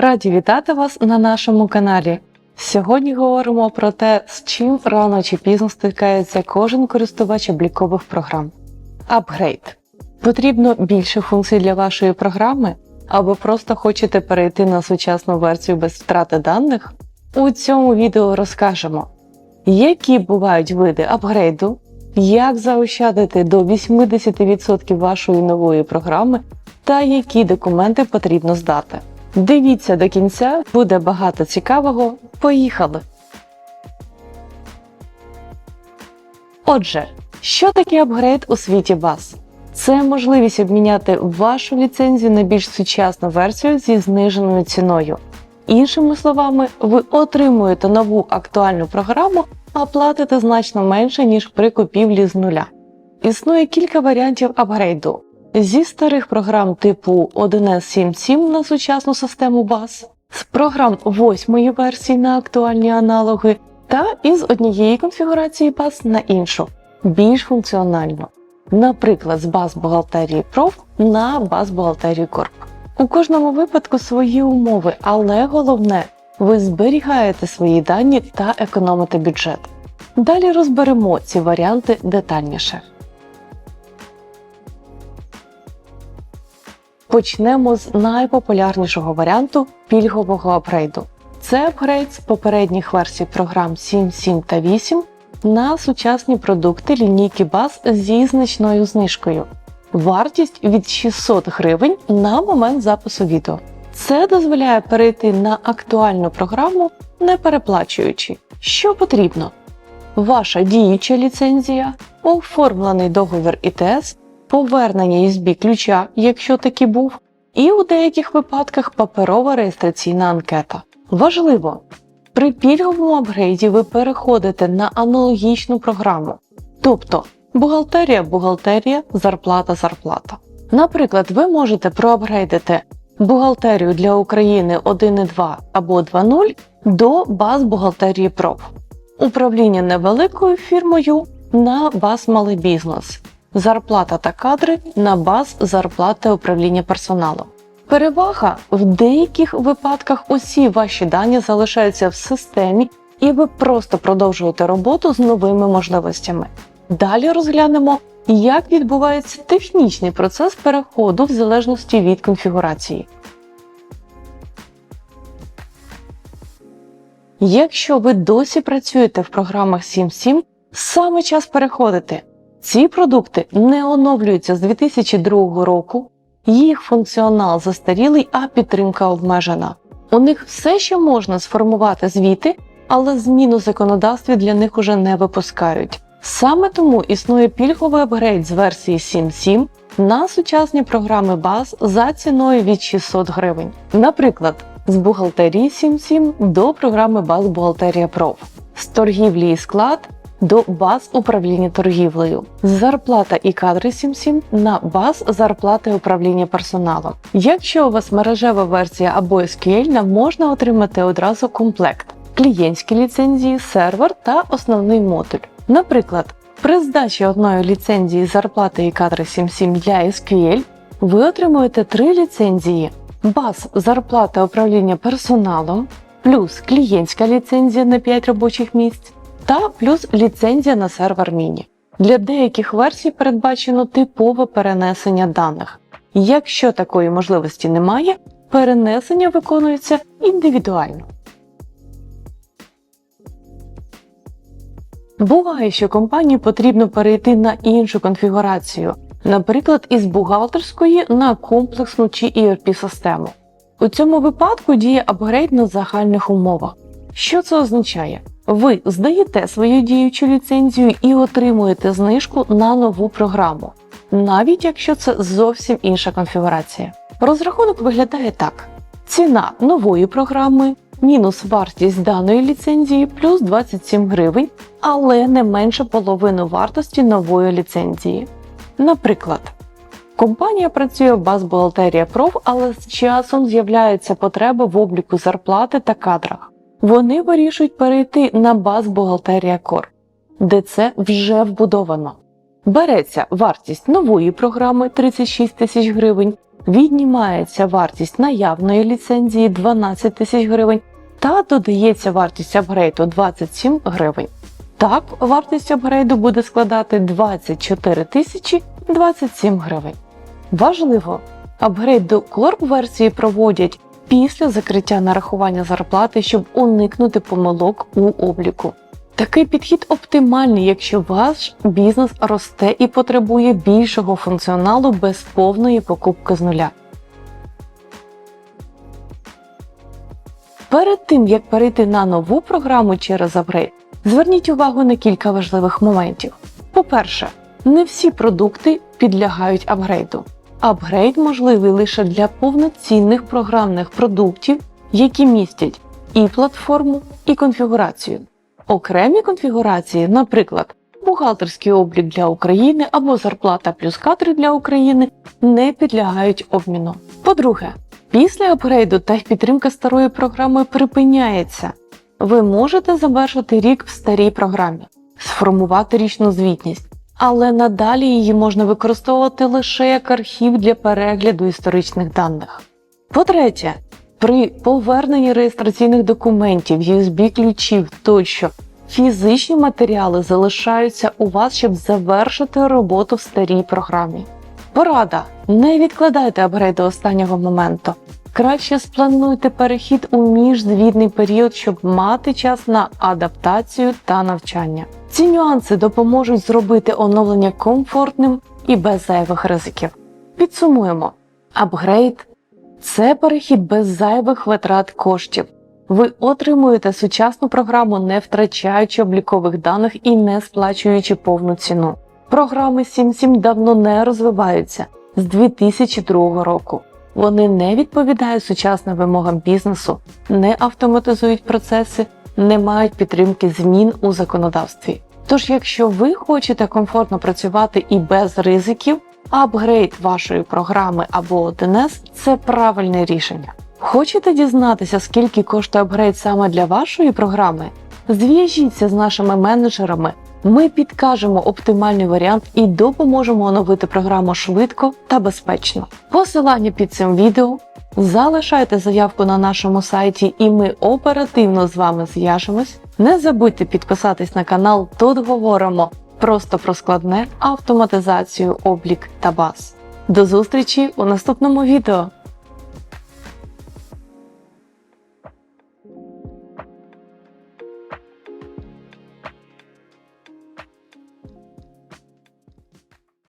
Раді вітати вас на нашому каналі. Сьогодні говоримо про те, з чим рано чи пізно стикається кожен користувач облікових програм. Апгрейд. Потрібно більше функцій для вашої програми, або просто хочете перейти на сучасну версію без втрати даних? У цьому відео розкажемо, які бувають види апгрейду, як заощадити до 80% вашої нової програми та які документи потрібно здати. Дивіться до кінця, буде багато цікавого. Поїхали! Отже, що таке апгрейд у світі BAS? Це можливість обміняти вашу ліцензію на більш сучасну версію зі зниженою ціною. Іншими словами, ви отримуєте нову актуальну програму, а платите значно менше, ніж при купівлі з нуля. Існує кілька варіантів апгрейду. Зі старих програм типу 1С77 на сучасну систему BAS, з програм 8 версії на актуальні аналоги та із однієї конфігурації BAS на іншу, більш функціонально. Наприклад, з баз бухгалтерії Prof на баз бухгалтерії Corp. У кожному випадку свої умови, але головне, ви зберігаєте свої дані та економите бюджет. Далі розберемо ці варіанти детальніше. Почнемо з найпопулярнішого варіанту пільгового апгрейду. Це апгрейд з попередніх версій програм 7, 7 та 8 на сучасні продукти лінійки BAS зі значною знижкою. Вартість від 600 гривень на момент запису відео. Це дозволяє перейти на актуальну програму, не переплачуючи. Що потрібно? Ваша діюча ліцензія, оформлений договір ІТС, повернення USB ключа, якщо таки був, і у деяких випадках паперова реєстраційна анкета. Важливо! При пільговому апгрейді ви переходите на аналогічну програму, тобто бухгалтерія, бухгалтерія, зарплата, зарплата. Наприклад, ви можете проапгрейдити бухгалтерію для України 1.2 або 2.0 до баз бухгалтерії ПРОФ, управління невеликою фірмою на баз малий бізнес, зарплата та кадри на баз зарплати управління персоналом. Перевага в деяких випадках усі ваші дані залишаються в системі, і ви просто продовжуєте роботу з новими можливостями. Далі розглянемо, як відбувається технічний процес переходу в залежності від конфігурації. Якщо ви досі працюєте в програмах 7.7, саме час переходити. Ці продукти не оновлюються з 2002 року, їх функціонал застарілий, а підтримка обмежена. У них все ще можна сформувати звіти, але змін у законодавстві для них уже не випускають. Саме тому існує пільговий апгрейд з версії 7.7 на сучасні програми баз за ціною від 600 гривень. Наприклад, з бухгалтерії 7.7 до програми баз Бухгалтерія Проф, з торгівлі і склад до баз управління торгівлею, зарплата і кадри 7.7 на баз зарплати управління персоналом. Якщо у вас мережева версія або SQL, можна отримати одразу комплект клієнтські ліцензії, сервер та основний модуль. Наприклад, при здачі одної ліцензії зарплати і кадри 7.7 для SQL ви отримуєте три ліцензії: баз зарплата управління персоналом, плюс клієнтська ліцензія на 5 робочих місць та плюс ліцензія на сервер Міні. Для деяких версій передбачено типове перенесення даних. Якщо такої можливості немає, перенесення виконується індивідуально. Буває, що компанії потрібно перейти на іншу конфігурацію, наприклад, із бухгалтерської на комплексну чи ERP-систему. У цьому випадку діє апгрейд на загальних умовах. Що це означає? Ви здаєте свою діючу ліцензію і отримуєте знижку на нову програму, навіть якщо це зовсім інша конфігурація. Розрахунок виглядає так: ціна нової програми мінус вартість даної ліцензії плюс 27 гривень, але не менше половини вартості нової ліцензії. Наприклад, компанія працює в баз бухгалтерія проф, але з часом з'являється потреба в обліку зарплати та кадрах. Вони вирішують перейти на баз бухгалтерія Кор, де це вже вбудовано. Береться вартість нової програми 36 тисяч гривень, віднімається вартість наявної ліцензії 12 тисяч гривень та додається вартість апгрейду 27 гривень. Так, вартість апгрейду буде складати 24 тисячі 27 гривень. Важливо, апгрейд до корп версії проводять після закриття нарахування зарплати, щоб уникнути помилок у обліку. Такий підхід оптимальний, якщо ваш бізнес росте і потребує більшого функціоналу без повної покупки з нуля. Перед тим як перейти на нову програму через апгрейд, зверніть увагу на кілька важливих моментів. По-перше, не всі продукти підлягають апгрейду. Апгрейд можливий лише для повноцінних програмних продуктів, які містять і платформу, і конфігурацію. Окремі конфігурації, наприклад, бухгалтерський облік для України або зарплата плюс кадри для України, не підлягають обміну. По-друге, після апгрейду техпідтримка старої програми припиняється. Ви можете завершити рік в старій програмі, сформувати річну звітність, але надалі її можна використовувати лише як архів для перегляду історичних даних. По-третє, при поверненні реєстраційних документів, USB-ключів тощо фізичні матеріали залишаються у вас, щоб завершити роботу в старій програмі. Порада: не відкладайте апгрейд до останнього моменту. Краще сплануйте перехід у міжзвітний період, щоб мати час на адаптацію та навчання. Ці нюанси допоможуть зробити оновлення комфортним і без зайвих ризиків. Підсумуємо: апгрейд це перехід без зайвих витрат коштів. Ви отримуєте сучасну програму, не втрачаючи облікових даних і не сплачуючи повну ціну. Програми 7.7 давно не розвиваються з 2002 року. Вони не відповідають сучасним вимогам бізнесу, не автоматизують процеси, не мають підтримки змін у законодавстві. Тож, якщо ви хочете комфортно працювати і без ризиків, апгрейд вашої програми або 1С – це правильне рішення. Хочете дізнатися, скільки коштує апгрейд саме для вашої програми? Зв'яжіться з нашими менеджерами. Ми підкажемо оптимальний варіант і допоможемо оновити програму швидко та безпечно. Посилання під цим відео. Залишайте заявку на нашому сайті, і ми оперативно з вами зв'яжемось. Не забудьте підписатись на канал. Тут говоримо просто про складне автоматизацію, облік та баз. До зустрічі у наступному відео!